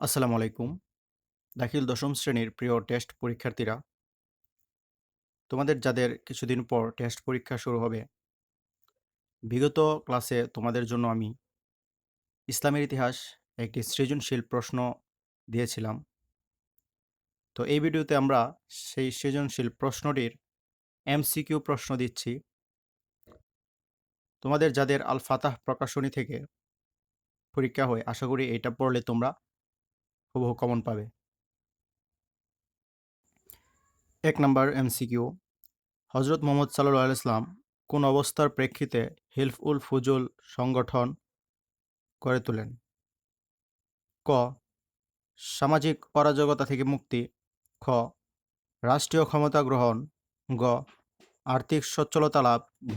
আসসালামু আলাইকুম। দাখিল দশম শ্রেণির প্রিয় টেস্ট পরীক্ষার্থীরা, তোমাদের যাদের কিছুদিন পর টেস্ট পরীক্ষা শুরু হবে, বিগত ক্লাসে তোমাদের জন্য আমি ইসলামের ইতিহাস একটি সৃজনশীল প্রশ্ন দিয়েছিলাম। তো এই ভিডিওতে আমরা সেই সৃজনশীল প্রশ্নটির এমসিকিউ প্রশ্ন দিচ্ছি। তোমাদের যাদের আল ফাতাহ প্রকাশনী থেকে পরীক্ষা হয়, আশা করি এটা পড়লে তোমরা হুবহু কমন পাবে। এক নম্বর এমসিকিউ হজরত মোহাম্মদ সাল্লাহ আলাইসলাম কোন অবস্থার প্রেক্ষিতে হিলফ উল ফুজুল সংগঠন গড়ে তোলেন। ক, সামাজিক অরাজকতা থেকে মুক্তি। খ, রাষ্ট্রীয় ক্ষমতা গ্রহণ। গ, আর্থিক সচ্ছলতা লাভ। ঘ,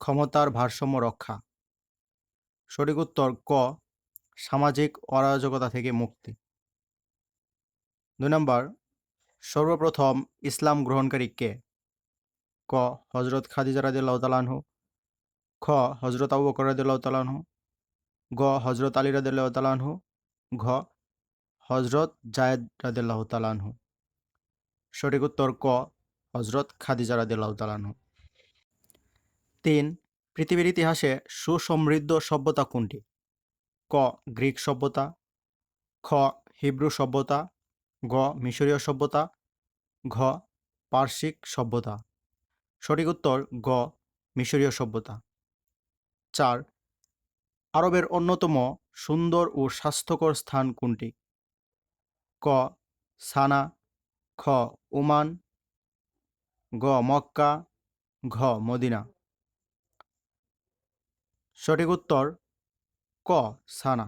ক্ষমতার ভারসাম্য রক্ষা। সঠিক উত্তর ক সামাজিক অরাজকতা থেকে মুক্তি। দুই নম্বর, সর্বপ্রথম ইসলাম গ্রহণকারী কে? ক হজরত খাদিজা রাদিল্লাহ তালানহু খ হজরত আবু বকর রাদিল্লাহ তালানহু গ হজরত আলী রাদিল্লাহ তালানহু ঘ হজরত জায়েদ রাদিল্লাহ তালানহু সঠিক উত্তর ক হজরত খাদিজা রাদিল্লাহ তালানহু তিন, পৃথিবীর ইতিহাসে সুসমৃদ্ধ সভ্যতা কোনটি? ক, গ্রিক সভ্যতা, খ, হিব্রু সভ্যতা, গ, মিশরীয় সভ্যতা, ঘ পার্শ্বিক সভ্যতা। সঠিক উত্তর, গ, মিশরীয় সভ্যতা। চার, আরবের অন্যতম সুন্দর ও স্বাস্থ্যকর স্থান কোনটি? ক, সানা, খ, ওমান, গ, মক্কা, ঘ, মদিনা। সঠিক উত্তর ক, সানা।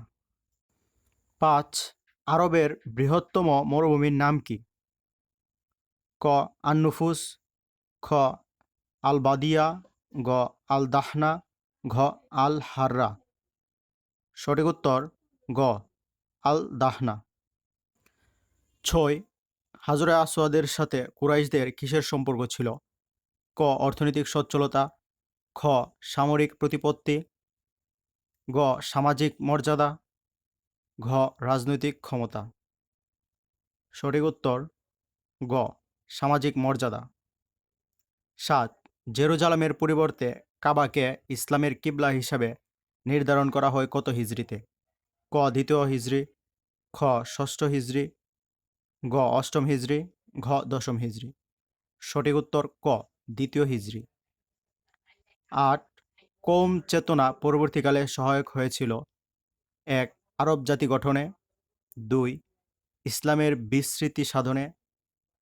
পাঁচ, আরবের বৃহত্তম মরুভূমির নাম কি? ক, আন্নুফুস। খ, আলবাদিয়া। গ আল দাহনা ঘ আল হাররা সঠিক উত্তর, গ আল দাহনা ছয়, হাজরে আসওয়াদের সাথে কুরাইশদের কিসের সম্পর্ক ছিল? ক, অর্থনৈতিক সচ্ছলতা। খ, সামরিক প্রতিপত্তি। গ, সামাজিক মর্যাদা। ঘ, রাজনৈতিক ক্ষমতা। সঠিক উত্তর, গ, সামাজিক মর্যাদা। সাত, জেরুজালামের পরিবর্তে কাবাকে ইসলামের কিবলা হিসাবে নির্ধারণ করা হয় কত হিজড়িতে? ক, দ্বিতীয় হিজড়ি। খ, ষষ্ঠ হিজড়ি। গ, অষ্টম হিজড়ি। ঘ, দশম হিজড়ি। সঠিক উত্তর, ক, দ্বিতীয় হিজড়ি। আট কৌম চেতনা পরবর্তীকালে সহায়ক হয়েছিল। এক, আরব জাতি গঠনে। দুই, ইসলামের বিস্মৃতি সাধনে।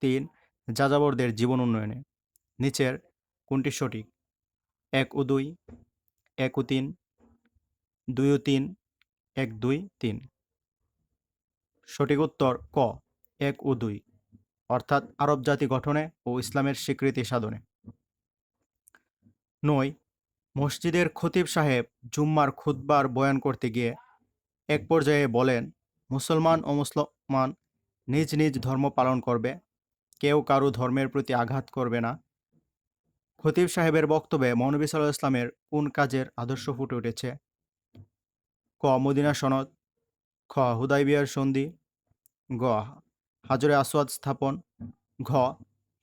তিন, যাযাবরদের জীবন উন্নয়নে। নিচের, কোনটি সঠিক? এক ও দুই, এক ও তিন, দুই ও তিন, এক দুই, তিন। সঠিক উত্তর ক, এক ও দুই, অর্থাৎ আরব জাতি গঠনে ও ইসলামের স্বীকৃতি সাধনে। নয় মসজিদের খতিব সাহেব জুম্মার খুতবার বয়ান করতে গিয়ে এক পর্যায়ে বলেন, মুসলমান ও মুসলমান নিজ নিজ ধর্ম পালন করবে, কেউ কারও ধর্মের প্রতি আঘাত করবে না। খতিব সাহেবের বক্তব্যে মৌনবী সাল্লাহ ইসলামের কোন কাজের আদর্শ ফুটে উঠেছে? ক. মদিনা সনদ, খ. হুদাইবিয়ার সন্ধি, গ. হাজরে আসওয়াদ স্থাপন, ঘ.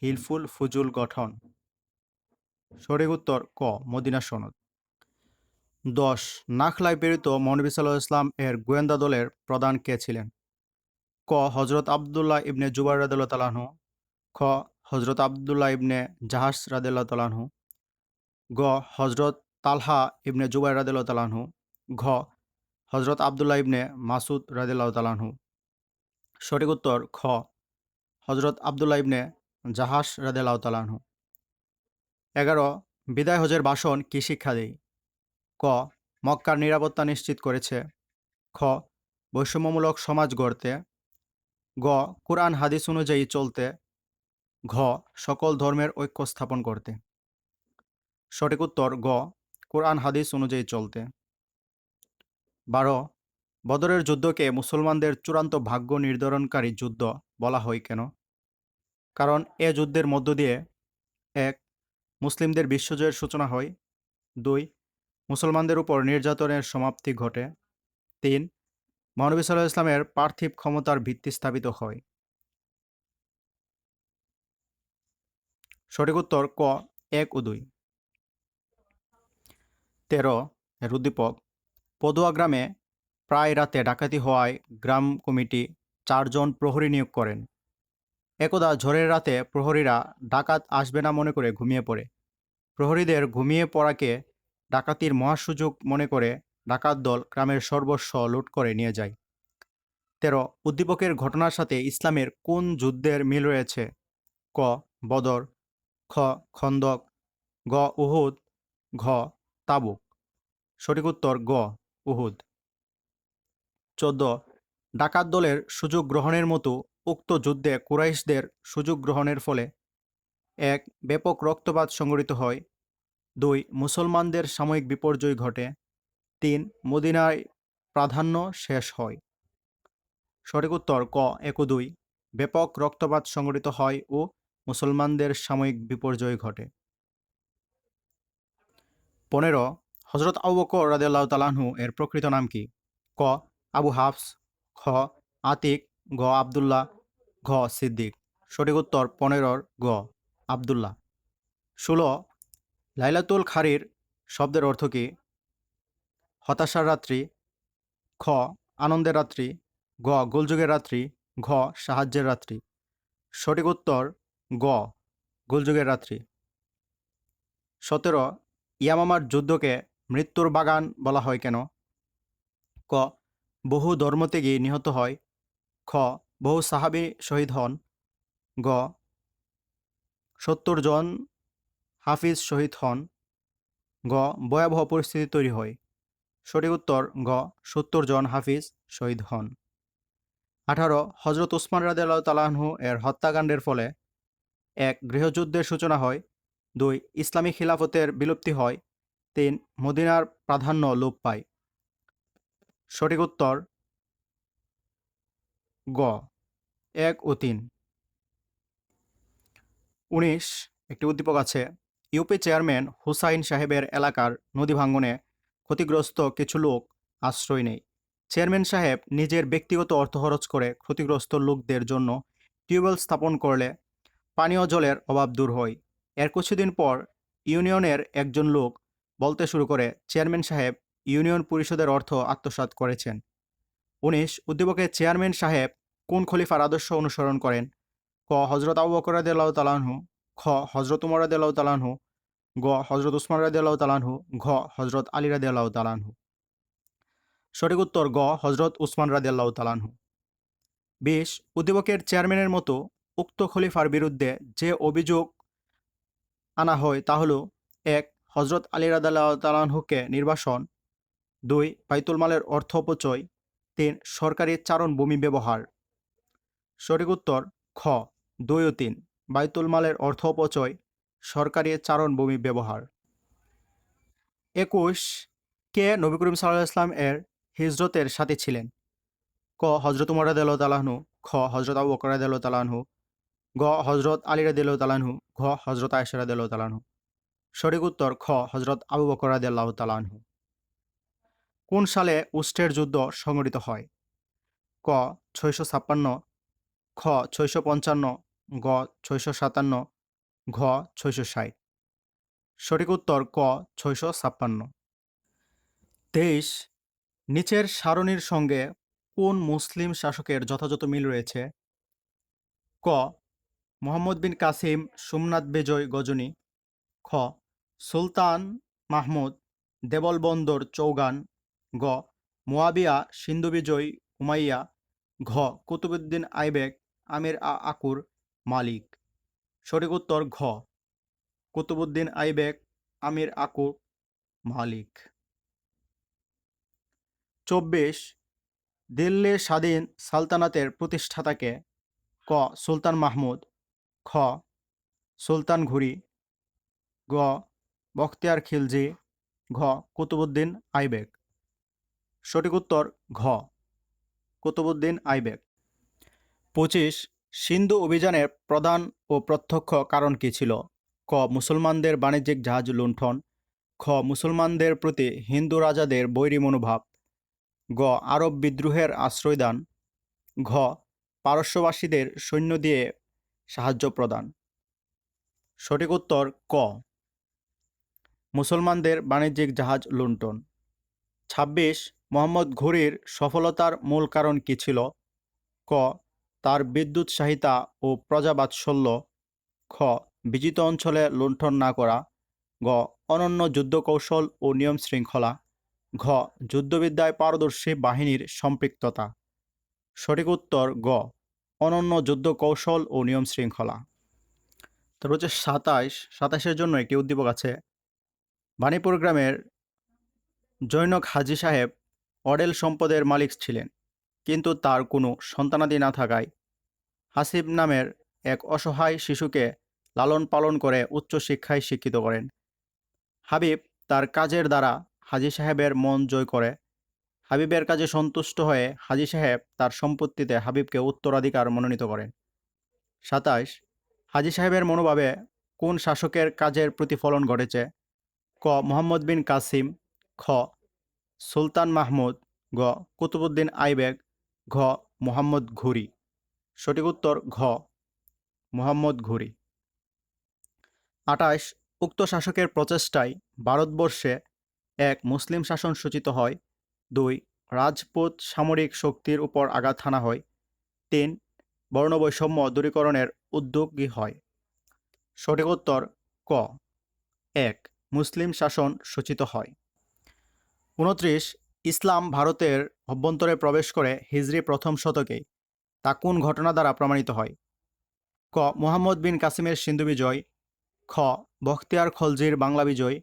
হিলফুল ফুজুল গঠন। সঠিক উত্তর ক, মদিনা সনদ। দশ নাখলায় প্রেরিত মৌনবী সাল্লাহ ইসলাম এর গোয়েন্দা দলের প্রধান কে ছিলেন? ক হজরত আবদুল্লাহ ইবনে জুবাই রাদিল্লাহ তালাহু খ হজরত আবদুল্লাহ ইবনে জাহাস রাদিল্লাহ তালাহু গ হজরত তালহা ইবনে জুবাই রাদিল্লাহ তালাহু ঘ হজরত আবদুল্লাহ ইবনে মাসুদ রাদিল্লাহ তালাহু সঠিক উত্তর খ হজরত আবদুল্লাহ ইবনে জাহাস রাদিল্লাহ তালাহু এগারো, বিদায় হজের ভাষণ কি শিক্ষা দেয় ক, মক্কার নিরাপত্তা নিশ্চিত করেছে। খ, বৈষম্যমূলক সমাজ গড়তে। গ, কোরআন, হাদিস অনুযায়ী চলতে। ঘ, সকল ধর্মের ঐক্য স্থাপন করতে। সঠিক উত্তর, গ, কোরআন, হাদিস অনুযায়ী চলতে। বারো, বদরের যুদ্ধকে মুসলমানদের চূড়ান্ত ভাগ্য নির্ধারণকারী যুদ্ধ বলা হয় কেন? কারণ এ যুদ্ধের মধ্য দিয়ে, এক মুসলিমদের বিশ্বজয়ের সূচনা হয়। দুই, মুসলমানদের উপর নির্যাতনের সমাপ্তি ঘটে। তিন, মহানবী সাল্লাহ ইসলামের পার্থিব ক্ষমতার ভিত্তি স্থাপিত হয়। সঠিক উত্তর ক, এক ও দুই। তেরো এর উদ্দীপক পদুয়া গ্রামে প্রায় রাতে ডাকাতি হওয়ায় গ্রাম কমিটি চারজন প্রহরী নিয়োগ করেন। একদা ঝড়ের রাতে প্রহরীরা ডাকাত আসবে না মনে করে ঘুমিয়ে পড়ে। প্রহরীদের ঘুমিয়ে পড়াকে ডাকাতির মহাসুযোগ মনে করে ডাকাত দল গ্রামের সর্বস্ব লুট করে নিয়ে যায়। তেরো, উদ্দীপকের ঘটনার সাথে ইসলামের কোন যুদ্ধের মিল রয়েছে? ক, বদর, খ, খন্দক, গ, উহুদ, ঘ, তাবুক। সঠিক উত্তর গ, উহুদ। চোদ্দ, ডাকাত দলের সুযোগ গ্রহণের মতো উক্ত যুদ্ধে কুরাইশদের সুযোগ গ্রহণের ফলে, এক, ব্যাপক রক্তপাত সংঘটিত হয়, দুই, মুসলমানদের সাময়িক বিপর্যয় ঘটে, তিন, মদিনায় প্রাধান্য শেষ হয়। সঠিক উত্তর, ক এক দুই ব্যাপক রক্তপাত সংঘটিত হয় ও মুসলমানদের সাময়িক বিপর্যয় ঘটে। পনেরো হজরত আবু বকর রাদিয়াল্লাহু তালাহু এর প্রকৃত নাম কি? ক, আবু হাফস, খ, আতিক গ আবদুল্লাহ, ঘ সিদ্দিক। সঠিক উত্তর পনেরোর গ আবদুল্লাহ। ষোলো, লাইলাতুল খারির শব্দের অর্থ কি? হতাশার রাত্রি। খ, আনন্দের রাত্রি। গ, গোলযুগের রাত্রি। ঘ, সাহায্যের রাত্রি। সঠিক উত্তর, গ, গোলযুগের রাত্রি। সতেরো, ইয়ামামার যুদ্ধকে মৃত্যুর বাগান বলা হয় কেন? ক, বহু ধর্মত্যাগী নিহত হয় খ, বহু সাহাবি শহীদ হন। গ, সত্তর জন হাফিজ শহীদ হন। গ, ভয়াবহ পরিস্থিতি তৈরি হয়। সঠিক উত্তর, গ, সত্তর জন হাফিজ শহীদ হন। আঠারো হজরত উসমান রাদিয়াল্লাহু তালাহু এর হত্যাকাণ্ডের ফলে এক গৃহযুদ্ধের সূচনা হয়। দুই, ইসলামী খিলাফতের বিলুপ্তি হয়। তিন, মদিনার প্রাধান্য লোপ পায়। সঠিক উত্তর গ। এক ও তিন। উনিশ, একটি উদ্দীপক আছে। ইউপি চেয়ারম্যান হুসাইন সাহেবের এলাকার নদী ভাঙ্গনে ক্ষতিগ্রস্ত কিছু লোক আশ্রয় নেই চেয়ারম্যান সাহেব নিজের ব্যক্তিগত অর্থ খরচ করে ক্ষতিগ্রস্ত লোকদের জন্য টিউবওয়েল স্থাপন করলে পানীয় জলের অভাব দূর হয়। এর কিছুদিন পর ইউনিয়নের একজন লোক বলতে শুরু করে চেয়ারম্যান সাহেব ইউনিয়ন পরিষদের অর্থ আত্মসাৎ করেছেন। উনিশ, উদ্দীপকের চেয়ারম্যান সাহেব কোন খলিফার আদর্শ অনুসরণ করেন? ক হজরত আবু বকর রাদিয়াল্লাহু তালানহু খ হজরত উমর রাদিয়াল্লাহু তালানহু গ হজরত উসমান রাদিয়াল্লাহু তালানহু ঘ হজরত আলী রাদিয়াল্লাহু তালানহু সঠিক উত্তর, গ হজরত উসমান রাদিয়াল্লাহু তালানহু বিশ, উদ্দীপকের চেয়ারম্যানের মতো উক্ত খলিফার বিরুদ্ধে যে অভিযোগ আনা হয় তা হল, এক হজরত আলী তালানহুকে নির্বাসন, দুই, বাইতুল মালের অর্থ অপচয় তিন সরকারি চারণ ভূমি ব্যবহার। সঠিক উত্তর, খ দুই ও তিন বাইতুল মালের অর্থ অপচয় সরকারি চারণ ভূমি ব্যবহার। একুশ, কে নবী করিম সাল্লাহ ইসলাম এর হিজরতের সাথে ছিলেন? ক হজরত উমর তালাহনু খ হজরত আবু বকর তালাহনু গ হজরত আলী রাদিয়াল্লাহু তালাহনু ঘ হজরত রাদিয়াল্লাহু তালাহনু সঠিক উত্তর, খ হজরত আবু বকর রাদিয়াল্লাহু তালাহনু কোন সালে উস্টের যুদ্ধ সংঘটিত হয়? ক, ছয়শো ছাপ্পান্ন, খ, ছয়শো পঞ্চান্ন, গ, ছয়শো সাতান্ন, ঘ, ছয়শো ষাট। সঠিক উত্তর ক, ছয়শো ছাপ্পান্ন। তেইশ, নিচের সারণীর সঙ্গে কোন মুসলিম শাসকের যথাযথ মিল রয়েছে? ক, মোহাম্মদ বিন কাসিম, সোমনাথ বিজয় গজনী। খ, সুলতান মাহমুদ, দেবলবন্দর চৌগান। গ মোয়াবিয়া সিন্ধু বিজয়, উমাইয়া, ঘ, কুতুবুদ্দিন আইবেক, আমির আ আকুর, মালিক। সঠিক উত্তর ঘ, কুতুবুদ্দিন আইবেক, আমির আকুর, মালিক। চব্বিশ, দিল্লি স্বাধীন সালতানাতের প্রতিষ্ঠাতাকে ক, সুলতান মাহমুদ, খ, সুলতান ঘুরি, গ, বখতিয়ার খিলজি, ঘ, কুতুবুদ্দিন আইবেক। সঠিক উত্তর ঘ। কুতুবুদ্দিন আইবেক পঁচিশ, সিন্ধু অভিযানের প্রধান ও প্রত্যক্ষ কারণ কী ছিল? ক, মুসলমানদের বাণিজ্যিক জাহাজ লুণ্ঠন। খ, মুসলমানদের প্রতি হিন্দু রাজাদের বৈরী মনোভাব। গ, আরব বিদ্রোহের আশ্রয়দান। ঘ, পারস্যবাসীদের সৈন্য দিয়ে সাহায্য প্রদান। সঠিক উত্তর ক। মুসলমানদের বাণিজ্যিক জাহাজ লুণ্ঠন। ছাব্বিশ মোহাম্মদ ঘুরির সফলতার মূল কারণ কি ছিল? ক. তার বিদ্যুৎ সাহিতা ও প্রজাবাৎসল্য খ. বিজিত অঞ্চলে লুণ্ঠন না করা। গ. অনন্য যুদ্ধকৌশল ও নিয়ম শৃঙ্খলা। ঘ. যুদ্ধবিদ্যায় পারদর্শী বাহিনীর সম্পৃক্ততা। সঠিক উত্তর, গ। অনন্য যুদ্ধ কৌশল ও নিয়ম শৃঙ্খলা। তারপর হচ্ছে সাতাইশ। সাতাশের জন্য একটি উদ্দীপক আছে। বাণীপুর গ্রামের জৈনক হাজি সাহেব অডেল সম্পদের মালিক ছিলেন, কিন্তু তার কোনো সন্তানাদি না থাকায় হাসিব নামের এক অসহায় শিশুকে লালন পালন করে উচ্চশিক্ষায় শিক্ষিত করেন। হাবিব তার কাজের দ্বারা হাজি সাহেবের মন জয় করে। হাবিবের কাজে সন্তুষ্ট হয়ে হাজি সাহেব তার সম্পত্তিতে হাবিবকে উত্তরাধিকার মনোনীত করেন। সাতাশ, হাজি সাহেবের মনোভাবে কোন শাসকের কাজের প্রতিফলন ঘটেছে? ক, মোহাম্মদ বিন কাসিম। খ সুলতান মাহমুদ গ কুতুবুদ্দিন আইবেক ঘ, মোহাম্মদ ঘুরি। সঠিক উত্তর, ঘ, মোহাম্মদ ঘুরি। আটাশ উক্ত শাসকের প্রচেষ্টায় ভারতবর্ষে এক মুসলিম শাসন সূচিত হয়। দুই, রাজপুত সামরিক শক্তির উপর আঘাত হানা হয়। তিন, বর্ণবৈষম্য দূরীকরণের উদ্যোগী হয়। সঠিক উত্তর, ক। এক, মুসলিম শাসন সূচিত হয়। উনত্রিশ, ইসলাম ভারতের অভ্যন্তরে প্রবেশ করে হিজরি প্রথম শতকে তা কোন ঘটনা দ্বারা প্রমাণিত হয়? ক, মোহাম্মদ বিন কাসিমের সিন্ধু বিজয়, খ, বখতিয়ার খলজির বাংলা বিজয়,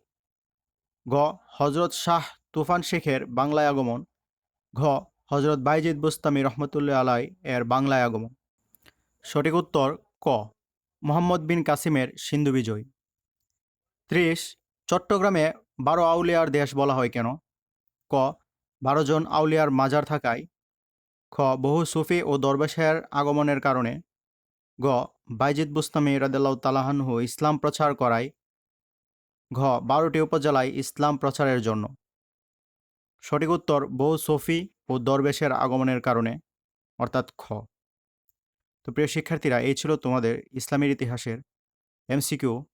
গ হজরত শাহ তুফান শেখের বাংলায় আগমন, ঘ হজরত বাইজিদ বুস্তামি রহমতুল্লাহ আলাই এর বাংলায় আগমন। সঠিক উত্তর, ক, মোহাম্মদ বিন কাসিমের সিন্ধু বিজয়। ত্রিশ, চট্টগ্রামে বারো আউলিয়ার দেশ বলা হয় কেন? ক, বারো জন আউলিয়ার মাজার থাকায়, খ, বহু সুফি ও দরবেশের আগমনের কারণে, গ, বাইজিদ বুস্তামি রাদেল্লাহ তালাহানহু ইসলাম প্রচার করায়, ঘ, বারোটি উপজেলায় ইসলাম প্রচারের জন্য। সঠিক উত্তর, বহু সফি ও দরবেশের আগমনের কারণে, অর্থাৎ খ। তো প্রিয় শিক্ষার্থীরা, এই ছিল তোমাদের ইসলামের ইতিহাসের এমসিকিউ।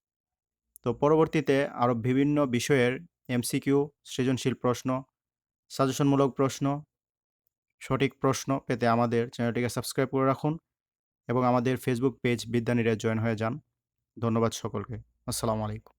তো পরবর্তীতে আরও বিভিন্ন বিষয়ের এমসিকিউ সৃজনশীল প্রশ্ন সাজেশনমূলক প্রশ্ন, সঠিক প্রশ্ন পেতে আমাদের চ্যানেলটিকে সাবস্ক্রাইব করে রাখুন এবং আমাদের ফেসবুক পেজ বিদ্যানীরে জয়েন হয়ে যান। ধন্যবাদ সকলকে। আসসালামু আলাইকুম।